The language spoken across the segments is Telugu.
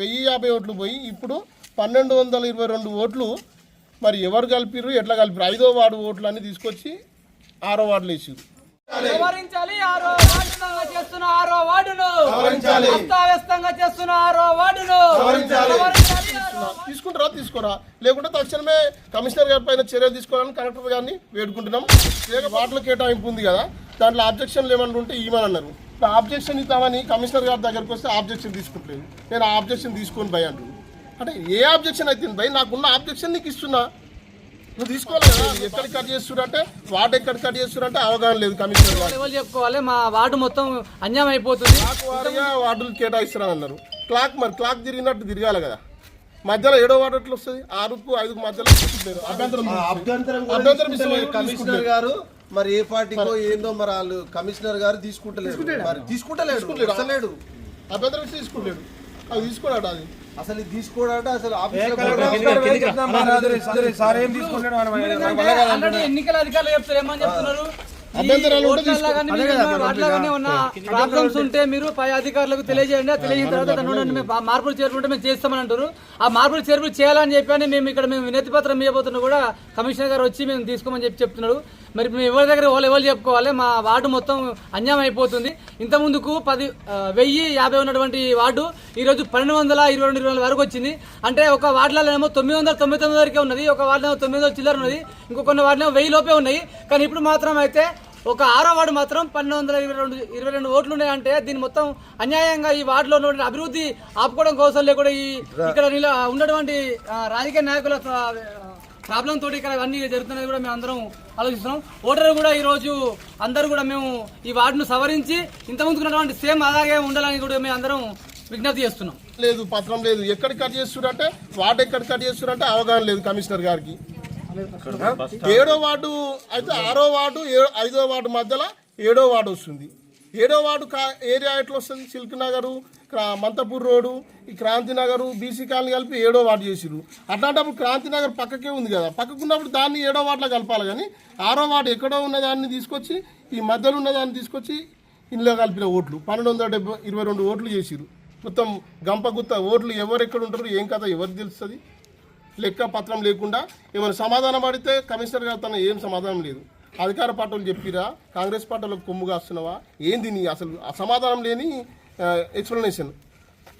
వెయ్యి యాభై ఓట్లు పోయి ఇప్పుడు పన్నెండు వందల ఇరవై రెండు ఓట్లు మరి ఎవరు కలిపిర్రు ఎట్లా కలిపిర్రు? ఐదో వార్డు ఓట్లు అన్ని తీసుకొచ్చి ఆరో వార్డులు వేసారు సవరించాలి ఆరో వార్డును చేస్తున్న ఆరో వార్డును. అస్తావ్యస్తంగా చేస్తున్న ఆరో వార్డును. సవరించాలి ఆరో తీసుకుంటారా తీసుకోరా? లేకుంటే తక్షణమే కమిషనర్ గారి పైన చర్యలు తీసుకోవాలని కలెక్టర్ గారిని వేడుకుంటున్నాం. లేక వార్డుల కేటాయింపు ఉంది కదా దాంట్లో ఆబ్జెక్షన్లు ఏమన్నా ఉంటే ఇవ్వమని అన్నారు. ఆబ్జెక్షన్ ఇద్దామని కమిషనర్ గారి దగ్గరికి వస్తే ఆబ్జెక్షన్ తీసుకుంటలేదు. నేను ఆబ్జెక్షన్ తీసుకొని భయ అంటే ఏ ఆబ్జెక్షన్ అయితే భయ్ నాకున్న ఆబ్జెక్షన్ నీకు ఇస్తున్నా. నువ్వు తీసుకోవాలి కదా ఎక్కడ కట్ చేస్తురంటే వార్డు ఎక్కడ కట్ చేస్తురంటే అవగాహన లేదు కమిషనర్ గారు చెప్పుకోవాలి? మా వార్డు మొత్తం అన్యాయం అయిపోతుంది. వార్డులు కేటాయిస్తున్నాను అన్నారు. క్లాక్ మరి క్లాక్ తిరిగినట్టు తిరగాలి కదా. మధ్యలో ఏడో వార్డు ఎట్లా వస్తుంది? ఆరుకు ఐదుకు మధ్యలో. అభ్యంతరం అభ్యంతరం కమిషనర్ గారు. మరి ఏ పార్టీకో ఏందో మరి వాళ్ళు కమిషనర్ గారు తీసుకుంటలేరు మరి తీసుకుంటలేడు అసలేడు. అభ్యంతరం తీసుకుంటాడు అది తీసుకోడాడు అది. అసలు ఇది తీసుకోడాట అసలు ఎన్నికల అధికారులు చెప్తారు ఏమని చెప్తున్నారు? ఉన్న ప్రాబ్లమ్స్ ఉంటే మీరు పై అధికారులకు తెలియజేయండి. తెలియజేసిన తర్వాత మేము మార్పులు చేరుకుంటే మేము చేస్తామని అంటారు. ఆ మార్పులు చేర్పులు చేయాలని చెప్పని మేము ఇక్కడ మేము వినతి పత్రం ఇవ్వబోతున్నా కూడా కమిషనర్ గారు వచ్చి మేము తీసుకోమని చెప్పి చెప్తున్నాడు మరి మేము ఎవరి దగ్గర వాళ్ళు ఎవరు చెప్పుకోవాలి? మా వార్డు మొత్తం అన్యాయం అయిపోతుంది. ఇంత ముందుకు పది వెయ్యి యాభై ఉన్నటువంటి వార్డు ఈ రోజు పన్నెండు వందల ఇరవై రెండు ఇరవై వరకు వచ్చింది. అంటే ఒక వార్డులలో ఏమో తొమ్మిది వందల తొంభై తొమ్మిది వరకే ఉన్నది. ఒక వార్డులో తొమ్మిది వందల చిల్లర ఉన్నది. ఇంకో కొన్ని వార్డులో వెయ్యి లోపే ఉన్నాయి. కానీ ఇప్పుడు మాత్రం అయితే ఒక ఆరో వార్డు మాత్రం పన్నెండు వందల ఇరవై రెండు ఇరవై రెండు ఓట్లు ఉన్నాయంటే దీని మొత్తం అన్యాయంగా ఈ వార్డులో ఉన్నటువంటి అభివృద్ధి ఆపుకోవడం కోసం లేకుండా ఈ ఇక్కడ ఉన్నటువంటి రాజకీయ నాయకుల ప్రాబ్లం తోటి ఇక్కడ అన్ని జరుగుతున్నది కూడా మేము అందరం ఆలోచిస్తున్నాం. ఓటర్లు కూడా ఈ రోజు అందరూ కూడా మేము ఈ వార్డును సవరించి ఇంత ముందుకున్నటువంటి సేమ్ అలాగే ఉండాలని కూడా మేము అందరం విజ్ఞప్తి చేస్తున్నాం. లేదు పత్రం లేదు. ఎక్కడ కట్ చేస్తురంటే వార్డు ఎక్కడ కట్ చేస్తురంటే అవగాహన లేదు కమిషనర్ గారికి. ఏడో వార్డు అయితే ఆరో వార్డు ఐదో వార్డు మధ్యలో ఏడో వార్డు వస్తుంది. ఏడో వార్డు కా ఏరియా ఎట్లా వస్తుంది? సిల్క్ నగరు క్రా- మంతపూర్ రోడ్డు ఈ క్రాంతి నగరు బీసీ కాలనీ కలిపి ఏడో వార్డు చేసిరు అట్లాంటప్పుడు క్రాంతి నగర్ పక్కకే ఉంది కదా. పక్కకున్నప్పుడు దాన్ని ఏడో వార్డులో కలపాలి కానీ ఆరో వార్డు ఎక్కడో ఉన్న దాన్ని తీసుకొచ్చి ఈ మధ్యలో ఉన్న దాన్ని తీసుకొచ్చి ఇందులో కలిపిన ఓట్లు. పన్నెండు వందల డెబ్బై ఇరవై రెండు ఓట్లు చేసిరు మొత్తం గంప గుత్త ఓట్లు ఎవరు ఎక్కడ ఉంటారు ఏం కథ ఎవరికి తెలుస్తుంది? లెక్క పత్రం లేకుండా ఏమైనా సమాధానం అడిగితే కమిషనర్ గారు తన ఏం సమాధానం లేదు. అధికార పార్టీలు చెప్పిరా? కాంగ్రెస్ పార్టీలకు కొమ్ము కాస్తున్నావా? ఏంది నీ అసలు అసమాధానం సమాధానం లేని ఎక్స్ప్లెనేషన్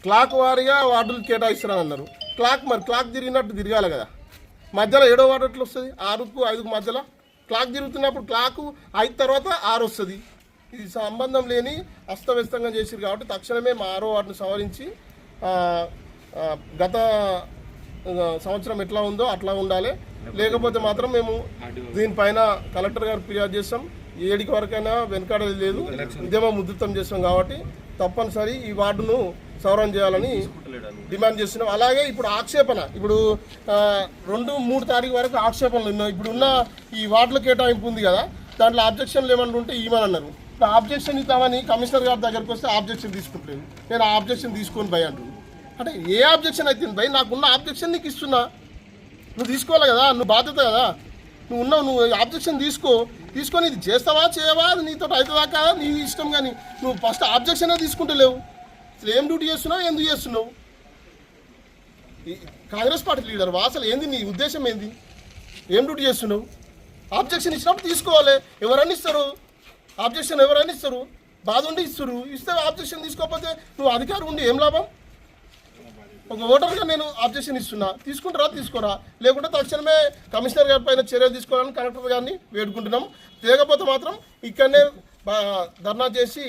క్లాక్ వారిగా వార్డులు కేటాయిస్తున్నారన్నారు క్లాక్ మరి క్లాక్ తిరిగినట్టు తిరగాలి కదా. మధ్యలో ఏడో వార్డు ఎట్లా వస్తుంది? ఆరుకు ఐదుకు మధ్యలో. క్లాక్ తిరుగుతున్నప్పుడు క్లాక్ ఐదు తర్వాత ఆరు వస్తుంది. ఇది సంబంధం లేని అస్తవ్యస్తంగా చేసిరు కాబట్టి తక్షణమే మా ఆరో వార్డును సవరించి గత సంవత్సరం ఎట్లా ఉందో అట్లా ఉండాలి. లేకపోతే మాత్రం మేము దీనిపైన కలెక్టర్ గారు ఫిర్యాదు చేస్తాం. ఏడికి వరకైనా వెనకాడేది లేదు. ఉద్యమం ఉధృతం చేస్తాం కాబట్టి తప్పనిసరి ఈ వార్డును సవరణ చేయాలని డిమాండ్ చేస్తున్నాం. అలాగే ఇప్పుడు ఆక్షేపణ. ఇప్పుడు రెండు మూడు తారీఖు వరకు ఆక్షేపణలు ఉన్నాయి ఇప్పుడు ఉన్న ఈ వార్డుల కేటాయింపు ఉంది కదా. దాంట్లో ఆబ్జెక్షన్లు ఏమన్నా ఉంటే ఇవ్వమని అన్నారు. ఆబ్జెక్షన్ ఇద్దామని కమిషనర్ గారి దగ్గరికి వస్తే ఆబ్జెక్షన్ తీసుకుంటలేదు. నేను ఆబ్జెక్షన్ తీసుకొని భయ అంటున్నాను అంటే ఏ ఆబ్జెక్షన్ అయితే భయ్ నాకున్న ఆబ్జెక్షన్ నీకు ఇస్తున్నా. నువ్వు తీసుకోవాలి కదా నువ్వు బాధ్యత కదా. నువ్వు ఉన్నావు నువ్వు ఆబ్జెక్షన్ తీసుకో. తీసుకొని ఇది చేస్తావా చేయవా? నీతో అవుతుందా కాదా? నీ ఇష్టం కానీ నువ్వు ఫస్ట్ ఆబ్జెక్షనే తీసుకుంటలేవు. అసలు ఏం డ్యూటీ చేస్తున్నావు ఎందుకు చేస్తున్నావు? కాంగ్రెస్ పార్టీ లీడర్ అసలు ఏంది నీ ఉద్దేశం ఏంది? ఏం డ్యూటీ చేస్తున్నావు? ఆబ్జెక్షన్ ఇచ్చినప్పుడు తీసుకోవాలి. ఎవరన్నా ఇస్తారు? ఆబ్జెక్షన్ ఎవరన్నా ఇస్తారు? బాధ ఉండి ఇస్తారు. ఇస్తే ఆబ్జెక్షన్ తీసుకోకపోతే నువ్వు అధికారం ఉండి ఏం లాభం? ఒక ఓటర్గా నేను ఆబ్జెక్షన్ ఇస్తున్నా. తీసుకుంటారా? తీసుకోరా? లేకుంటే తక్షణమే కమిషనర్ గారి పైన చర్యలు తీసుకోవాలని కలెక్టర్ గారిని వేడుకుంటున్నాం లేకపోతే మాత్రం ఇక్కడనే ధర్నా చేసి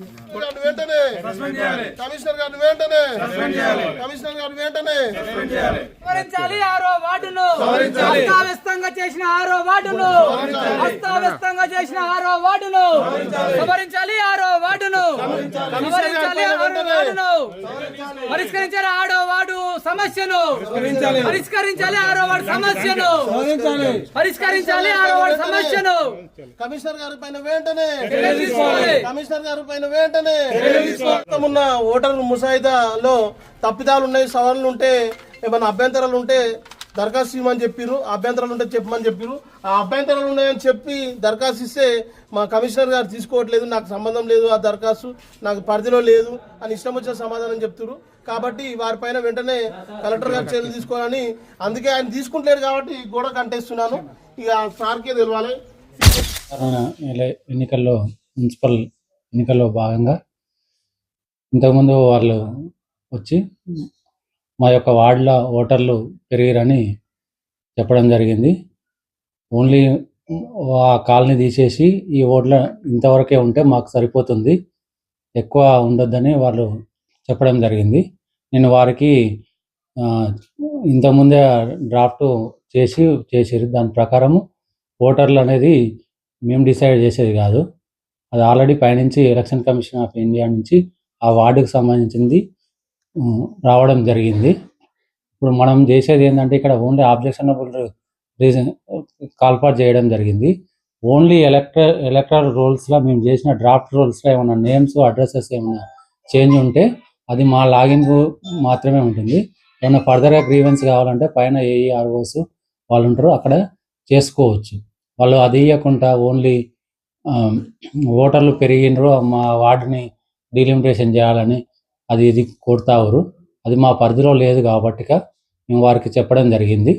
గారిని వెంటనే. కమిషనర్ గారిని వెంటనే. కమిషనర్ గారిని వెంటనే. సవరించాలి ఆరో వార్డును. అస్తావ్యస్తంగా చేసిన ఆరో వార్డును. అస్తావ్యస్తంగా చేసిన ఆరో వార్డును. సవరించాలి. ఆరో వార్డును. సవరించాలి. ఆరో వార్డును. పరిష్కరించాలి ఆరో వార్డు సమస్యను. పరిష్కరించాలి. ఆరో వార్డు సమస్యను. పరిష్కరించాలి ఆరో వార్డు సమస్యను. కమిషనర్ గారి పైన వెంటనే. కమిషనర్ గారి పైన వెంటనే ఉన్న ఓటర్ ముసాయిదాలో తప్పిదాలు ఉన్నాయి సవరణలు ఉంటే ఏమైనా అభ్యంతరాలు ఉంటే దరఖాస్తు ఇవ్వమని చెప్పిర్రు అభ్యంతరాలు ఉంటే చెప్పమని చెప్పారు ఆ అభ్యంతరాలు ఉన్నాయని చెప్పి దరఖాస్తు ఇస్తే మా కమిషనర్ గారు తీసుకోవట్లేదు నాకు సంబంధం లేదు ఆ దరఖాస్తు నాకు పరిధిలో లేదు అని ఇష్టం వచ్చిన సమాధానం చెప్తున్నారు కాబట్టి వారిపైన వెంటనే కలెక్టర్ గారు చర్యలు తీసుకోవాలని అందుకే ఆయన తీసుకుంటలేరు కాబట్టి గోడ కంటేస్తున్నాను. ఇక సార్కే తెలవాలి. ఎన్నికల్లో మున్సిపల్ ఎన్నికల్లో భాగంగా ఇంతకుముందు వాళ్ళు వచ్చి మా యొక్క వార్డుల ఓటర్లు పెరిగిరని చెప్పడం జరిగింది. ఓన్లీ ఆ కాలనీ తీసేసి ఈ ఓట్ల ఇంతవరకే ఉంటే మాకు సరిపోతుంది. ఎక్కువ ఉండొద్దని వాళ్ళు చెప్పడం జరిగింది. నేను వారికి ఇంతకుముందే డ్రాఫ్ట్ చేసి చేసిరు దాని ప్రకారము ఓటర్లు అనేది మేము డిసైడ్ చేసేది కాదు. అది ఆల్రెడీ పైనుంచి ఎలక్షన్ కమిషన్ ఆఫ్ ఇండియా నుంచి ఆ వార్డుకు సంబంధించింది రావడం జరిగింది. ఇప్పుడు మనం చేసేది ఏంటంటే ఇక్కడ ఓన్లీ ఆబ్జెక్షనబుల్ రీజన్ కాల్పాట్ చేయడం జరిగింది. ఓన్లీ ఎలక్ట్ర ఎలక్ట్రల్ రోల్స్లో మేము చేసిన డ్రాఫ్ట్ రోల్స్లో ఏమైనా నేమ్స్ అడ్రసెస్ ఏమైనా చేంజ్ ఉంటే అది మా లాగిన్కు మాత్రమే ఉంటుంది. ఏమైనా ఫర్దర్గా గ్రీవెన్స్ కావాలంటే పైన ఏఈఆర్ఓస్ వాళ్ళు ఉంటారు అక్కడ చేసుకోవచ్చు. వాళ్ళు అది ఇవ్వకుండా ఓన్లీ ఓటర్లు పెరిగినరు మా వార్డుని డీలిమిటేషన్ చేయాలని అది ఇది కోరుతావురు అది మా పరిధిలో లేదు కాబట్టిగా మేము వారికి చెప్పడం జరిగింది.